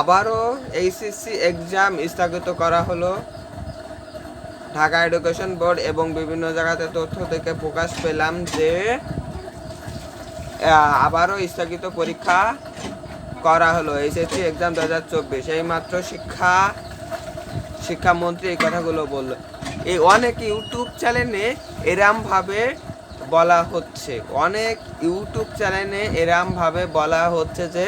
আবারও HSC exam স্থগিত করা হলো। ঢাকা এডুকেশন বোর্ড এবং বিভিন্ন জায়গাতে তথ্য থেকে প্রকাশ পেলাম যে আবারও স্থগিত পরীক্ষা করা হলো। এইচএসসি এক্সাম দু হাজার চব্বিশ। এইমাত্র শিক্ষা, শিক্ষামন্ত্রী এই কথাগুলো বলল। এই অনেক ইউটিউব চ্যানেলে এরমভাবে বলা হচ্ছে। অনেক ইউটিউব চ্যানেলে এরমভাবে বলা হচ্ছে যে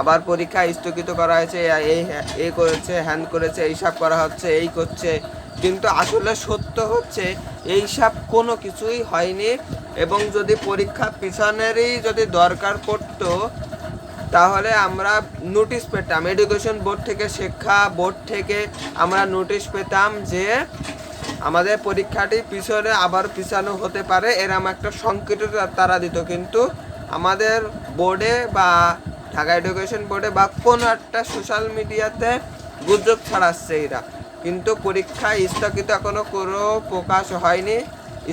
আবার পরীক্ষা স্থগিত করা হয়েছে এই, এ করেছে, হ্যান করেছে এইসব করা হচ্ছে, এই করছে। কিন্তু আসলে সত্য হচ্ছে এইসব কোনো কিছুই হয়নি এবং যদি পরীক্ষা পিছনেরই যদি দরকার পড়তো, তাহলে আমরা নোটিশ পেতাম। এডুকেশন বোর্ড থেকে শিক্ষা বোর্ড থেকে আমরা নোটিশ পেতাম যে আমাদের পরীক্ষাটি পিছনে আবার পিছানো হতে পারে, এরম একটা সংকেত তারা দিত। কিন্তু আমাদের বোর্ডে বা ঢাকা এডুকেশন বোর্ডে বা কোনো একটা সোশ্যাল মিডিয়াতে গুজব ছড়াচ্ছে এরা। কিন্তু পরীক্ষা স্থগিত এখনও কোনো প্রকাশ হয়নি।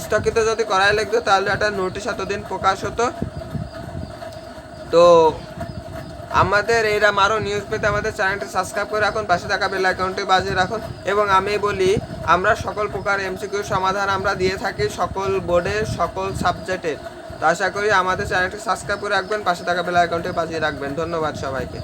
স্থগিত যদি করাই লাগতো তাহলে একটা নোটিশ এতদিন প্রকাশ হতো। তো আমাদের এরম আরও নিউজ পেতে আমাদের চ্যানেলটি সাবস্ক্রাইব করে রাখুন, পাশে থাকা বেল অ্যাকাউন্টে বাজিয়ে রাখুন। এবং আমি বলি, আমরা সকল প্রকার এমসিকিউ সমাধান আমরা দিয়ে থাকি সকল বোর্ডের সকল সাবজেক্টের আশা করি আমাদের চ্যানেলটি সাবস্ক্রাইব করে রাখবেন, পাশে থাকা বেলা অ্যাকাউন্টে বাজিয়ে রাখবেন। ধন্যবাদ সবাইকে।